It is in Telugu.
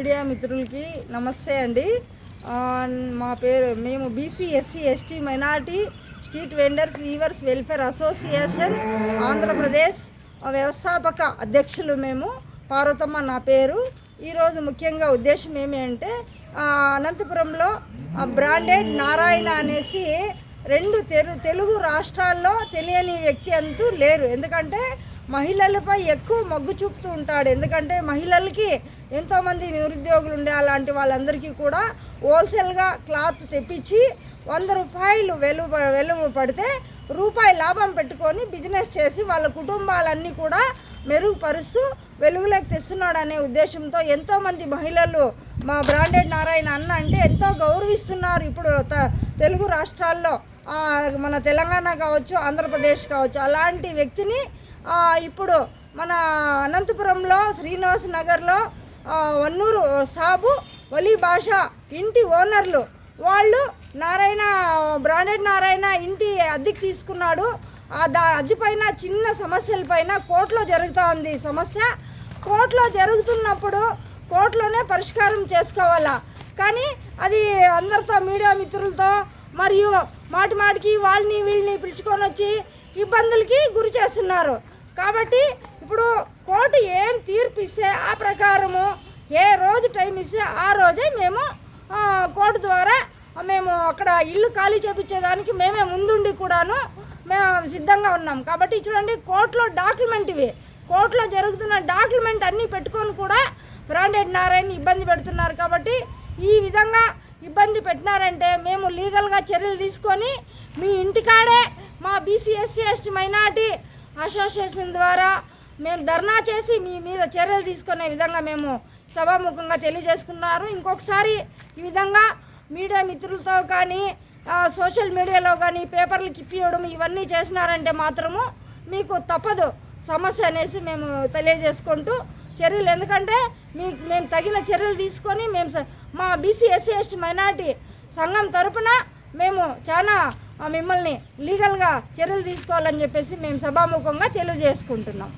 మిత్రులకి నమస్తే అండి. మా పేరు మేము BC SC ST minority street vendors weavers welfare association Andhra Pradesh వ్యవస్థాపక అధ్యక్షులు మేము. పార్వతమ్మ నా పేరు. ఈరోజు ముఖ్యంగా ఉద్దేశం ఏమి అంటే అనంతపురంలో ఆ, బ్రాండెడ్ నారాయణ అనేసి రెండు తెలు తెలుగు రాష్ట్రాల్లో తెలియని వ్యక్తి అంటూ లేరు. ఎందుకంటే మహిళలపై ఎక్కువ మొగ్గు చూపుతూ ఉంటాడు. ఎందుకంటే మహిళలకి ఎంతోమంది నిరుద్యోగులు ఉండే అలాంటి వాళ్ళందరికీ కూడా హోల్సేల్గా క్లాత్ తెప్పించి వంద రూపాయలు వెలువ వెలువ పడితే రూపాయి లాభం పెట్టుకొని బిజినెస్ చేసి వాళ్ళ కుటుంబాలన్నీ కూడా మెరుగుపరుస్తూ వెలుగులోకి తెస్తున్నాడు అనే ఉద్దేశంతో ఎంతోమంది మహిళలు మా బ్రాండెడ్ నారాయణ అన్న అంటే ఎంతో గౌరవిస్తున్నారు ఇప్పుడు త- తెలుగు రాష్ట్రాల్లో. మన తెలంగాణ కావచ్చు ఆంధ్రప్రదేశ్ కావచ్చు అలాంటి వ్యక్తిని ఇప్పుడు మన అనంతపురంలో శ్రీనివాస్ నగర్లో వన్నూరు సాబు వలీ భాష ఇంటి ఓనర్లు. వాళ్ళు నారాయణ బ్రాండెడ్ నారాయణ ఇంటి అద్దెకి తీసుకున్నాడు. ఆ దా అద్దె పైన చిన్న సమస్యల పైన కోర్టులో జరుగుతూ ఉంది సమస్య. కోర్టులో జరుగుతున్నప్పుడు కోర్టులోనే పరిష్కారం చేసుకోవాలా? కానీ అది అందరితో మీడియా మిత్రులతో మరియు మాటి మాటికి వాళ్ళని వీళ్ళని పిలుచుకొని వచ్చి ఇబ్బందులకి గురి చేస్తున్నారు. కాబట్టి ఇప్పుడు కోర్టు ఏం తీర్పు ఇస్తే ఆ ప్రకారము ఏ రోజు టైం ఇస్తే ఆ రోజే మేము కోర్టు ద్వారా మేము అక్కడ ఇల్లు ఖాళీ చేపించేదానికి మేమే ముందుండి కూడాను మేము సిద్ధంగా ఉన్నాం. కాబట్టి చూడండి కోర్టులో డాక్యుమెంట్ ఇవి. కోర్టులో జరుగుతున్న డాక్యుమెంట్ అన్నీ పెట్టుకొని కూడా బ్రాండెడ్ నారాయణ ఇబ్బంది పెడుతున్నారు. కాబట్టి ఈ విధంగా ఇబ్బంది పెట్టినారంటే మేము లీగల్గా చర్యలు తీసుకొని మీ ఇంటికాడే మా బీసీఎస్సీ ఎస్టీ మైనార్టీ అసోసియేషన్ ద్వారా మేము ధర్నా చేసి మీ మీద చర్యలు తీసుకునే విధంగా మేము సభాముఖంగా తెలియజేసుకున్నారు. ఇంకొకసారి ఈ విధంగా మీడియా మిత్రులతో కానీ సోషల్ మీడియాలో కానీ పేపర్లు కిప్పియడం ఇవన్నీ చేసినారంటే మాత్రము మీకు తప్పదు సమస్య అనేసి మేము తెలియజేసుకుంటూ చర్యలు. ఎందుకంటే మీకు మేము తగిన చర్యలు తీసుకొని మేము మా బీసీ ఎస్సీ ఎస్టీ మైనార్టీ సంఘం తరపున మేము చాలా మిమ్మల్ని లీగల్గా చర్యలు తీసుకోవాలని చెప్పేసి మేము సభాముఖంగా తెలియజేసుకుంటున్నాం.